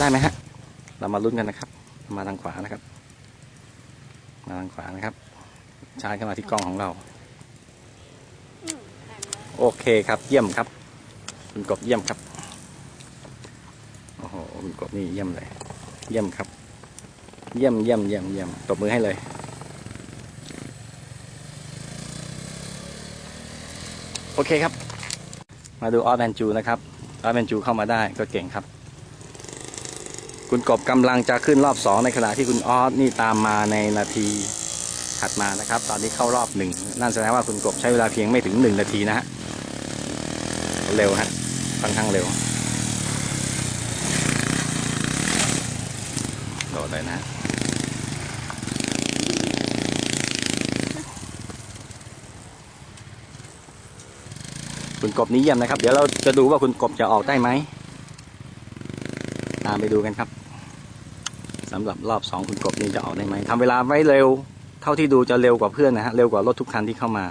ได้ไหมฮะ เรามาลุ้นกันนะครับ มาทางขวานะครับ มาทางขวานะครับ ชาร์จเข้ามาที่กล้องของเรา โอเคครับ เยี่ยมครับ คุณกบเยี่ยมครับ โอ้โห คุณกบนี่เยี่ยมเลย เยี่ยมครับ เยี่ยมเยี่ยมเยี่ยมเยี่ยมตบมือให้เลยโอเคครับ มาดูออสแมนจูนะครับออสแมนจูเข้ามาได้ก็เก่งครับ คุณกบกำลังจะขึ้นรอบสองในขณะที่คุณออสนี่ตามมาในนาทีถัดมานะครับ ตอนนี้เข้ารอบหนึ่งนั่นแสดงว่าคุณกบใช้เวลาเพียงไม่ถึงหนึ่งนาทีนะฮะเร็วฮะค่อนข้างเร็วโดดเลยนะฮะคุณกบนี้เยี่ยมนะครับ เดี๋ยวเราจะดูว่าคุณกบจะออกได้ไหม ตามไปดูกันครับ สำหรับรอบสองคุณกบนี้จะออกได้ไหมทำเวลาไว้เร็ว เท่าที่ดูจะเร็วกว่าเพื่อนนะฮะเร็วกว่ารถทุกคันที่เข้ามา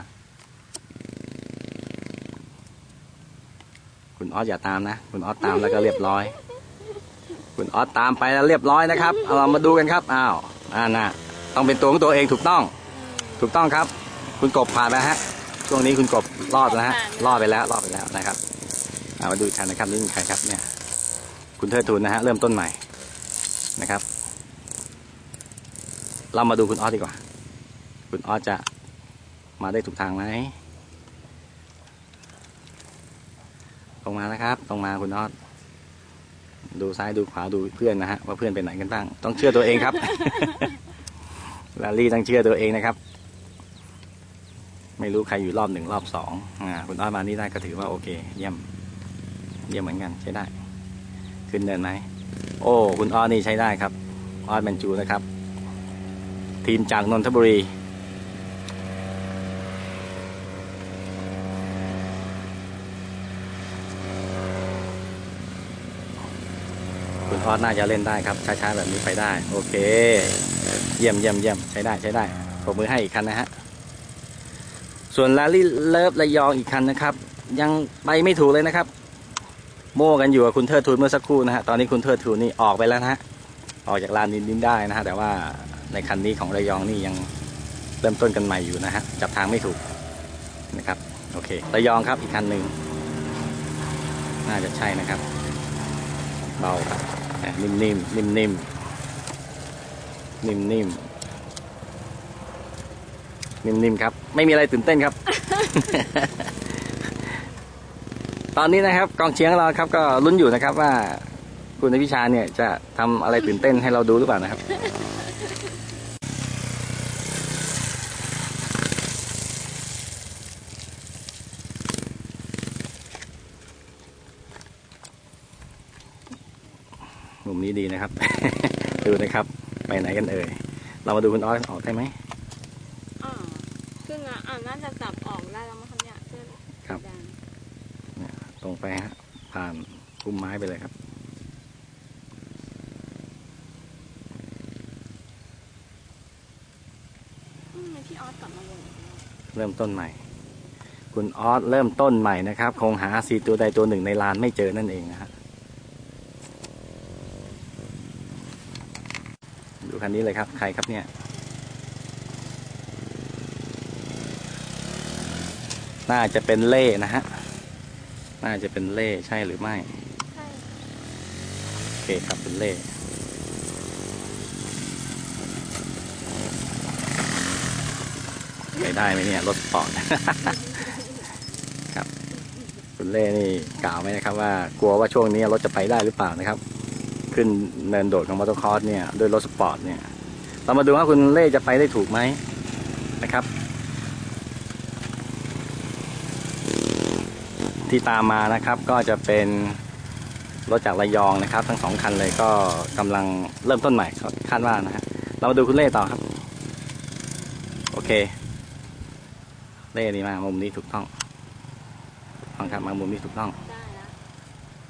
คุณออสอย่าตามนะ คุณออสตามแล้วก็เรียบร้อย คุณออสตามไปแล้วเรียบร้อยนะครับเอาเรามาดูกันครับอ้าวอ่าน่ะต้องเป็นตัวของตัวเองถูกต้อง ถูกต้องครับ คุณกบผ่านแล้วฮะ ช่วงนี้คุณกบรอดแล้วฮะรอดไปแล้วรอดไปแล้วนะครับเอามาดูอีกคันนะครับนี่เป็นใครครับเนี่ย คุณเทิดทูนนะฮะเริ่มต้นใหม่นะครับ เรามาดูคุณออสดีกว่า คุณออสจะมาได้ถูกทางไหมตรงมานะครับ ตรงมาคุณออสดูซ้ายดูขวาดูเพื่อนนะฮะว่าเพื่อนเป็นไหนกันบ้าง ต้องเชื่อตัวเองครับ ลาลี่ต้องเชื่อตัวเองนะครับ ไม่รู้ใครอยู่รอบหนึ่งรอบสองอ่าคุณออสมานี่ได้ก็ถือว่าโอเค เยี่ยม เยี่ยมเหมือนกันใช้ได้ ขึ้นเดินไหมโอ้ คุณออสนี่ใช้ได้ครับออสแมนจูนะครับ ทีมจากนนทบุรี คุณออสน่าจะเล่นได้ครับ ช้าๆ แบบนี้ไปได้ โอเค เยี่ยมเยี่ยมเยี่ยมใช้ได้ใช้ได้ปรบมือให้อีกคันนะฮะ ส่วนลาลี่เลิฟระยองอีกคันนะครับ ยังไปไม่ถูกเลยนะครับ โม่กันอยู่กับคุณเทิดทูนเมื่อสักครู่นะฮะ ตอนนี้คุณเทิดทูนนี่ออกไปแล้วนะฮะออกจากลานดินดินได้นะฮะแต่ว่า ในคันนี้ของระยองนี่ยังเริ่มต้นกันใหม่อยู่นะฮะจับทางไม่ถูกนะครับโอเคระยองครับอีกคันหนึ่งน่าจะใช่นะครับเบาครับอะนิ่มๆนิ่มๆนิ่มๆนิ่มๆครับ ไม่มีอะไรตื่นเต้นครับ ตอนนี้นะครับกองเชียงเราครับ ก็ลุ้นอยู่นะครับว่าคุณนพิชาเนี่ยจะทำอะไรตื่นเต้นให้เราดูหรือเปล่านะครับ มุมนี้ดีนะครับ ดูนะครับ ไปไหนกันเอ่ย เรามาดูคุณออสออกได้ไหมอ่าซึ่งอะอ่าน่าจะจับออกได้แล้วมั้งครับเนี่ยเสื้อครับแดงตรงไปฮะ ผ่านพุ่มไม้ไปเลยครับอืมทำไมพี่ออสกลับมาวนอีกแล้วเริ่มต้นใหม่ คุณออสเริ่มต้นใหม่นะครับ คงหาสีตัวใดตัวหนึ่งในลานไม่เจอนั่นเองนะฮะ คันนี้เลยครับ ใครครับเนี่ย น่าจะเป็นเล่นะฮะ น่าจะเป็นเล่ใช่หรือไม่ ใช่ โอเคครับเป็นเล่ไปได้ไหมเนี่ยรถสปอร์ตครับ คุณเล่นี่กล่าวไหมนะครับว่ากลัวว่าช่วงนี้รถจะไปได้หรือเปล่านะครับ ขึ้นเนินโดดของมอเตอร์คอร์สเนี่ยด้วยรถสปอร์ตเนี่ยเรามาดูว่าคุณเล่จะไปได้ถูกไหมนะครับ ที่ตามมานะครับก็จะเป็นรถจากระยองนะครับ ทั้งสองคันเลยก็กำลังเริ่มต้นใหม่คาดว่านะฮะเรามาดูคุณเล่ต่อครับ โอเค เล่นี่มากมุมนี้ถูกต้องถูกต้องครับมามุมนี้ถูกต้อง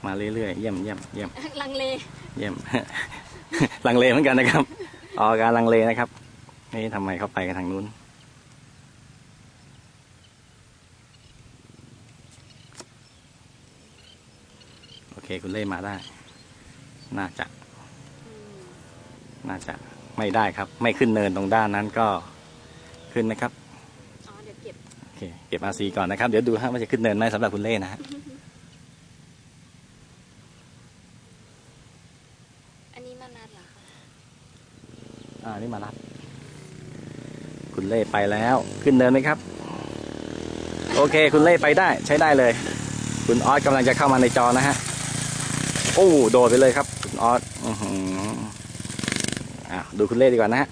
มาเรื่อยๆเยี่ยมเยี่ยมเยี่ยมลังเลเยี่ยม ลังเลเหมือนกันนะครับออกการลังเลนะครับ นี่ทำไมเขาไปกันทางนู้น โอเคคุณเล่มาได้ น่าจะ น่าจะไม่ได้ครับ ไม่ขึ้นเนินตรงด้านนั้นก็ขึ้นไหมครับอ๋อเดี๋ยวเก็บโอเคเก็บ RC ก่อนนะครับ เดี๋ยวดูฮะว่าจะขึ้นเนินไหมสำหรับคุณเล่นะฮะ อันนี้มานัดเหรอคะ อ่านี่มารับ คุณ เล่ไปแล้ว ขึ้นเนินไหมครับ โอเค คุณเล่ไปได้ใช้ได้เลย คุณออสกำลังจะเข้ามาในจอนะฮะโอ้โดดไปเลยครับ คุณออสอ่าดูคุณเล่ดีกว่านะฮะ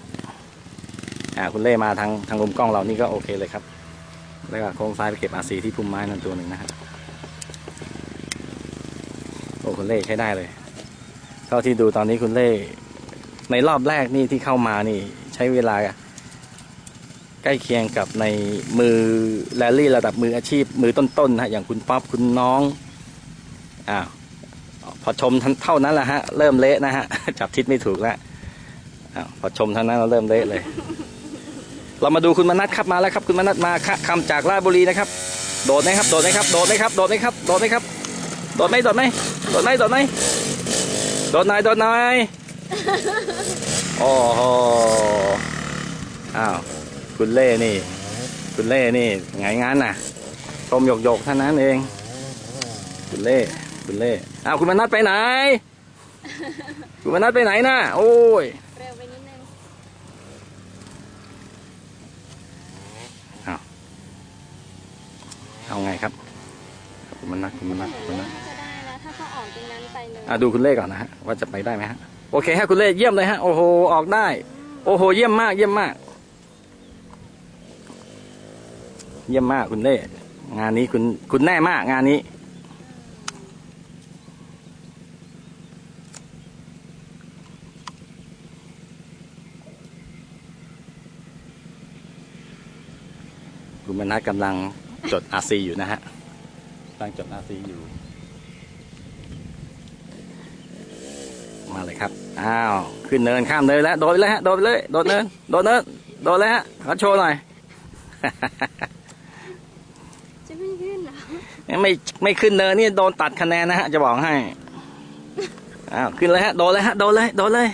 อ่าคุณเล่มาทางทางมุมกล้องเรานี่ก็โอเคเลยครับ แล้วก็โค้งซ้ายไปเก็บอาซีที่พุ่มไม้นั่นตัวหนึ่งนะฮะโอ้คุณเล่ใช้ได้เลยเท่าที่ดูตอนนี้คุณเล่ในรอบแรกนี่ที่เข้ามานี่ใช้เวลา ล้เคียงกับในมือแรลลี่ระดับมืออาชีพ มือต้นๆนะฮะอย่างคุณป๊อปคุณน้องอ้าวพอชมเท่านั้นแหละฮะ เริ่มเละนะฮะ จับทิศไม่ถูกแล้วอ้าวพอชมเท่านั้นเราเริ่มเละเลย เรามาดูคุณมนัทครับมาแล้วครับ คุณมนัทมาค่ะคำจากราชบุรีนะครับ โดดไหมครับ โดดไหมครับ โดดไหมครับ โดดไหมครับ โดดไหมครับ โดดไหมโดดไหมโดดไหมโดดไหมโดดหน่อยโดดหนอยโอ้โหอ้าว คุณเล่นี่ คุณเล่นี่ไงงั้นน่ะต้มหยกหยกๆเท่านั้นเอง คุณเล่ คุณเล่อ้าวคุณมนัทไปไหน คุณมนัทไปไหนน่ะ โอ้ยเร็วไปนิดนึงเอาไงครับ คุณมนัทคุณมนัทเหมือนคุณมว่านัทจะได้แล้วถ้าเขาออกตรงนั้นไปเลยอะดูคุณเล่ก่อนนะฮะว่าจะไปได้ไหมฮะโอเคฮะคุณเล่เยี่ยมเลยฮะโอ้โหออกได้ โอ้โหเยี่ยมมากเยี่ยมมาก เยี่ยมมากคุณเล่งานนี้คุณคุณแน่มากงานนี้ คุณมนัทกำลังจด RC อยู่นะฮะกำลังจด RC อยู่ มาเลยครับ อ้าว ขึ้นเนินข้ามเนินแล้ว โดดไปเลยฮะ โดดไปเลย โดดเนิน โดดเนิน โดดเลยฮะ ขอโชว์หน่อย จะไม่ขึ้นเหรอ ไม่ไม่ขึ้นเนินนี่โดนตัดคะแนนนะฮะจะบอกให้อ้าวขึ้นเลยฮะโดดเลยฮะโดดเลยโดดเลย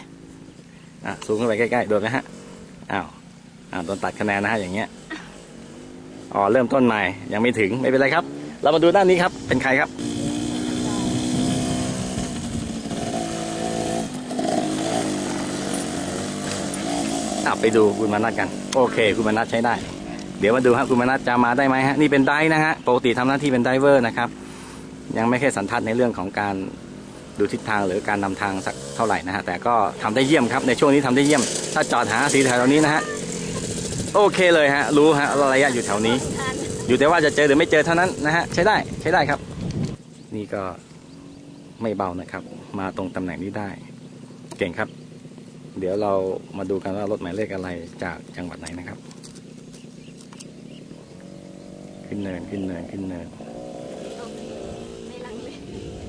อะซูมเข้าไปใกล้ๆโดดไหมฮะอ้าวอ้าวโดนตัดคะแนนนะฮะอย่างเงี้ยอ๋อเริ่มต้นใหม่ยังไม่ถึงไม่เป็นไรครับ เรามาดูด้านนี้ครับ เป็นใครครับอะไปดูคุณมนัทกัน โอเค คุณมนัทใช้ได้เดี๋ยวมาดูฮะคุณมนัทจะมาได้ไหมฮะนี่เป็นไดฟ์นะฮะปกติทำหน้าที่เป็นไดเวอร์นะครับ ยังไม่แค่สันทัดในเรื่องของการดูทิศทางหรือการนำทางสักเท่าไหร่นะฮะแต่ก็ทำได้เยี่ยมครับในช่วงนี้ทำได้เยี่ยม ถ้าจอดหาสีแถวนี้นะฮะโอเคเลยฮะรู้ฮะระยะอยู่แถวนี้ อยู่แต่ว่าจะเจอหรือไม่เจอเท่านั้นนะฮะใช้ได้ใช้ได้ครับ นี่ก็ไม่เบานะครับ มาตรงตำแหน่งนี้ได้ เก่งครับ เดี๋ยวเรามาดูกันว่ารถหมายเลขอะไรจากจังหวัดไหนนะครับ ขึ้นเนินขึ้นเนินขึ้นเนิน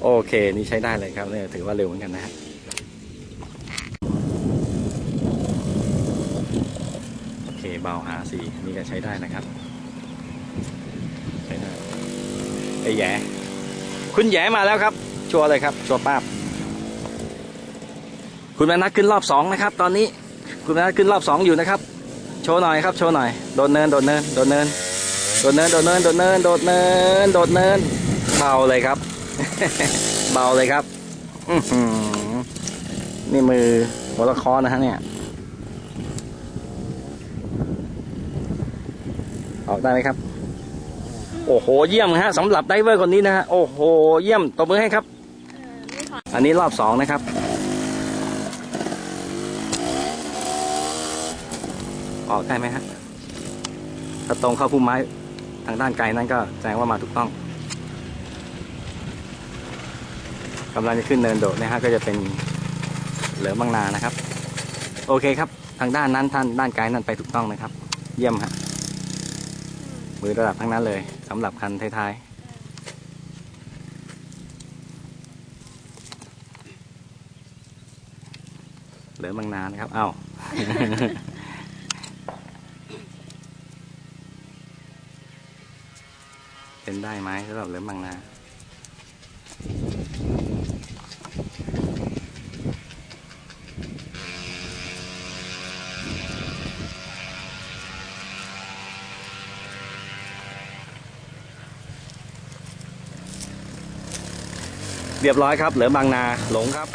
โอเค นี่ใช้ได้เลยครับเนี่ยถือว่าเร็วเหมือนกันนะฮะโอเคเบา R4 นี่ก็ใช้ได้นะครับ ใช้ได้ไอ้แย่คุณแย่มาแล้วครับ ชัวร์เลยครับ ชัวร์ป้าบ คุณมนัทขึ้นรอบสองนะครับ ตอนนี้ คุณมนัทขึ้นรอบสองอยู่นะครับ โชว์หน่อยครับ โชว์หน่อย โดดเนิน โดดเนิน โดดเนิน โดดเนินโดดเนินโดดเนินโดดเนินโดดเนินเบาเลยครับ เบาเลยครับนี่มือหัวละคอนะฮะเนี่ยออกได้ไหมครับ โอ้โห เยี่ยมฮะสำหรับไดเวอร์คนนี้นะฮะ โอ้โห เยี่ยมตบมือให้ครับ อันนี้รอบสองนะครับ ออกได้ไหมฮะถ้าตรงเข้าพุ่มไม้ ทางด้านไกลนั่นก็แสดงว่ามาถูกต้องกำลังจะขึ้นเนินโดดนะฮะก็จะเป็นเหลือบางนานะครับ โอเคครับ ทางด้านนั้นท่านด้านไกลนั่นไปถูกต้องนะครับ เยี่ยมฮะมือระดับทั้งนั้นเลยสำหรับคันท้ายๆเหลือบางนานะครับ เอ้า ได้ไหมสำหรับเหลือบางนาเรียบร้อยครับ เหลือบางนาหลงครับ